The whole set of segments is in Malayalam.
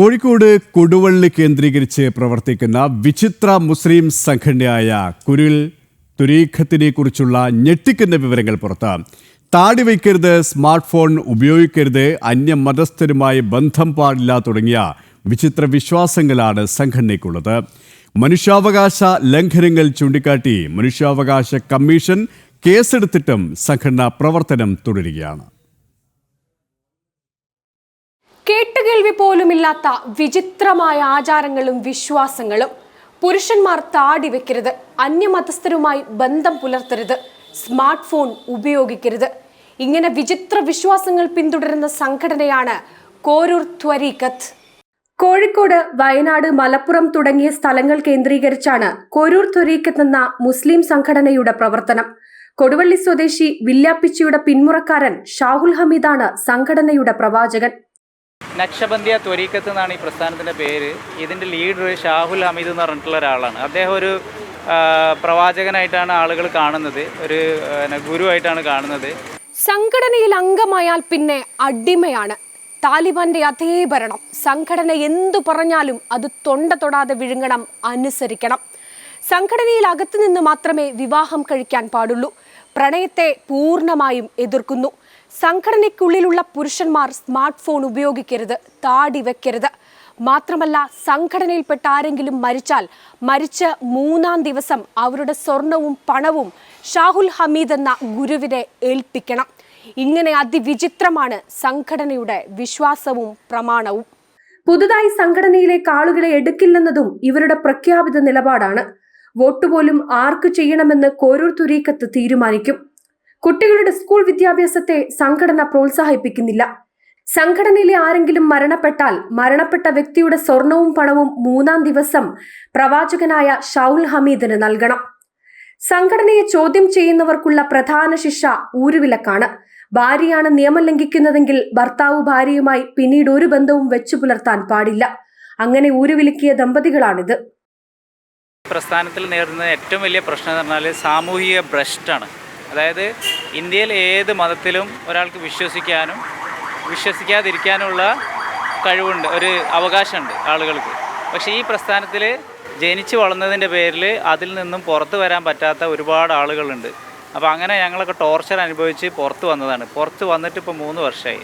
കോഴിക്കോട് കൊടുവള്ളി കേന്ദ്രീകരിച്ച് പ്രവർത്തിക്കുന്ന വിചിത്ര മുസ്ലിം സംഘടനയായ കുരിൽ തുരീഖത്തിനെ കുറിച്ചുള്ള ഞെട്ടിക്കുന്ന വിവരങ്ങൾ പുറത്ത്. താടി വയ്ക്കരുത് സ്മാർട്ട് ഫോൺ ഉപയോഗിക്കരുത് അന്യമതസ്ഥരുമായി ബന്ധം പാടില്ല തുടങ്ങിയ വിചിത്ര വിശ്വാസങ്ങളാണ് സംഘടനയ്ക്കുള്ളത്. മനുഷ്യാവകാശ ലംഘനങ്ങൾ ചൂണ്ടിക്കാട്ടി മനുഷ്യാവകാശ കമ്മീഷൻ കേസെടുത്തിട്ടും സംഘടന പ്രവർത്തനം തുടരുകയാണ്. കേട്ടുകേൾവി പോലുമില്ലാത്ത വിചിത്രമായ ആചാരങ്ങളും വിശ്വാസങ്ങളും പുരുഷന്മാർ താടി വെക്കരുത് അന്യമതസ്ഥരുമായി ബന്ധം പുലർത്തരുത് സ്മാർട്ട് ഫോൺ ഉപയോഗിക്കരുത്. ഇങ്ങനെ വിചിത്ര വിശ്വാസങ്ങൾ പിന്തുടരുന്ന സംഘടനയാണ് കോരൂർ ത്വരീഖത്ത് കോഴിക്കോട് വയനാട് മലപ്പുറം തുടങ്ങിയ സ്ഥലങ്ങൾ കേന്ദ്രീകരിച്ചാണ് കോരൂർ ത്വരീഖത്ത് എന്ന മുസ്ലിം സംഘടനയുടെ പ്രവർത്തനം. കൊടുവള്ളി സ്വദേശി വില്ലാപ്പിച്ചിയുടെ പിന്മുറക്കാരൻ ഷാഹുൽ ഹമീദാണ് സംഘടനയുടെ പ്രവാചകൻ. നക്ഷബന്ധിയ ത്വരീക്കത്ത് എന്നാണ് ഈ പ്രസ്ഥാനത്തിന്റെ പേര്. ഇതിന്റെ ലീഡർ ഷാഹുൽ ഹമീദ് എന്ന് പറഞ്ഞിട്ടുള്ള ഒരാളാണ്. അദ്ദേഹം ഒരു പ്രവാചകനായിട്ടാണ് ആളുകൾ കാണുന്നത്. ഒരു ഗുരുവായിട്ടാണ് കാണുന്നത്. സംഘടനയിൽ അംഗമായാൽ പിന്നെ അടിമയാണ്. താലിബാന്റെ അതേ ഭരണം. സംഘടന എന്തു പറഞ്ഞാലും അത് തൊണ്ട തൊടാതെ വിഴുങ്ങണം അനുസരിക്കണം. സംഘടനയിൽ അകത്തു നിന്ന് മാത്രമേ വിവാഹം കഴിക്കാൻ പാടുള്ളൂ. പ്രണയത്തെ പൂർണമായും എതിർക്കുന്നു. സംഘടനയ്ക്കുള്ളിലുള്ള പുരുഷന്മാർ സ്മാർട്ട് ഫോൺ ഉപയോഗിക്കരുത് താടി വെക്കരുത്. മാത്രമല്ല സംഘടനയിൽപ്പെട്ട ആരെങ്കിലും മരിച്ചാൽ മരിച്ച് മൂന്നാം ദിവസം അവരുടെ സ്വർണവും പണവും ഷാഹുൽ ഹമീദ് എന്ന ഗുരുവിനെ ഏൽപ്പിക്കണം. ഇങ്ങനെ അതിവിചിത്രമാണ് സംഘടനയുടെ വിശ്വാസവും പ്രമാണവും. പുതുതായി സംഘടനയിലേക്ക് ആളുകളെ എടുക്കില്ലെന്നതും ഇവരുടെ പ്രഖ്യാപിത നിലപാടാണ്. വോട്ടുപോലും ആർക്ക് ചെയ്യണമെന്ന് കോരൂർ തുരീക്കത്ത് തീരുമാനിക്കും. കുട്ടികളുടെ സ്കൂൾ വിദ്യാഭ്യാസത്തെ സംഘടന പ്രോത്സാഹിപ്പിക്കുന്നില്ല. സംഘടനയിലെ ആരെങ്കിലും മരണപ്പെട്ടാൽ മരണപ്പെട്ട വ്യക്തിയുടെ സ്വർണവും പണവും മൂന്നാം ദിവസം പ്രവാചകനായ ഷൗൽ ഹമീദിന് നൽകണം. സംഘടനയെ ചോദ്യം ചെയ്യുന്നവർക്കുള്ള പ്രധാന ശിക്ഷ ഊരുവിലക്കാണ്. ഭാര്യയാണ് നിയമം ലംഘിക്കുന്നതെങ്കിൽ ഭർത്താവ് ഭാര്യയുമായി പിന്നീട് ഒരു ബന്ധവും വെച്ചു പുലർത്താൻ പാടില്ല. അങ്ങനെ ഊരുവിലക്കിയ ദമ്പതികളാണിത്. പ്രസ്ഥാനത്തിൽ നേരിടുന്ന ഏറ്റവും വലിയ പ്രശ്നം എന്ന് പറഞ്ഞാൽ സാമൂഹിക ഭ്രഷ്ടാണ്. അതായത് ഇന്ത്യയിൽ ഏത് മതത്തിലും ഒരാൾക്ക് വിശ്വസിക്കാനും വിശ്വസിക്കാതിരിക്കാനുമുള്ള കഴിവുണ്ട് ഒരു അവകാശമുണ്ട് ആളുകൾക്ക്. പക്ഷേ ഈ പ്രസ്ഥാനത്തിൽ ജനിച്ചു വളർന്നതിന്റെ പേരിൽ അതിൽ നിന്നും പുറത്തു വരാൻ പറ്റാത്ത ഒരുപാട് ആളുകളുണ്ട്. അപ്പോൾ അങ്ങനെ ഞങ്ങളൊക്കെ ടോർച്ചർ അനുഭവിച്ച് പുറത്ത് വന്നതാണ്. പുറത്ത് വന്നിട്ട് ഇപ്പോൾ മൂന്ന് വർഷമായി.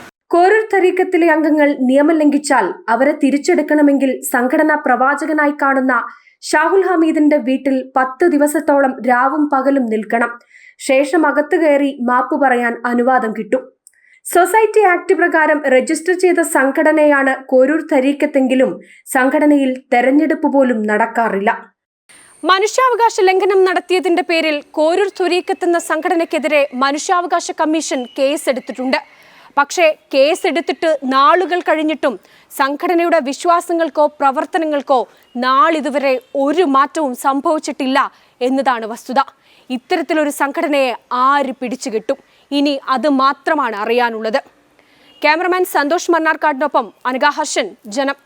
തരീക്കത്തിലെ അംഗങ്ങൾ നിയമം ലംഘിച്ചാൽ അവരെ തിരിച്ചെടുക്കണമെങ്കിൽ സംഘടനാ പ്രവാചകനായി കാണുന്ന ഷാഹുൽ ഹമീദിന്റെ വീട്ടിൽ പത്ത് ദിവസത്തോളം രാവും പകലും നിൽക്കണം. ശേഷം അകത്തു കയറി മാപ്പ് പറയാൻ അനുവാദം കിട്ടും. സൊസൈറ്റി ആക്ട് പ്രകാരം രജിസ്റ്റർ ചെയ്ത സംഘടനയാണ് കോരൂർ തരീക്കത്തെങ്കിലും സംഘടനയിൽ തെരഞ്ഞെടുപ്പ് പോലും നടക്കാറില്ല. മനുഷ്യാവകാശ ലംഘനം നടത്തിയതിന്റെ പേരിൽ കോരൂർ തുരീക്കത്ത് എന്ന സംഘടനയ്ക്കെതിരെ മനുഷ്യാവകാശ കമ്മീഷൻ കേസെടുത്തിട്ടുണ്ട്. പക്ഷേ കേസെടുത്തിട്ട് നാളുകൾ കഴിഞ്ഞിട്ടും സംഘടനയുടെ വിശ്വാസങ്ങൾക്കോ പ്രവർത്തനങ്ങൾക്കോ നാളിതുവരെ ഒരു മാറ്റവും സംഭവിച്ചിട്ടില്ല എന്നതാണ് വസ്തുത. ഇത്തരത്തിലൊരു സംഘടനയെ ആര് പിടിച്ചു കിട്ടും ഇനി അത് മാത്രമാണ് അറിയാനുള്ളത്. ക്യാമറമാൻ സന്തോഷ് മണ്ണാർക്കാടിനൊപ്പം അനഘാഹർഷൻ ജനം.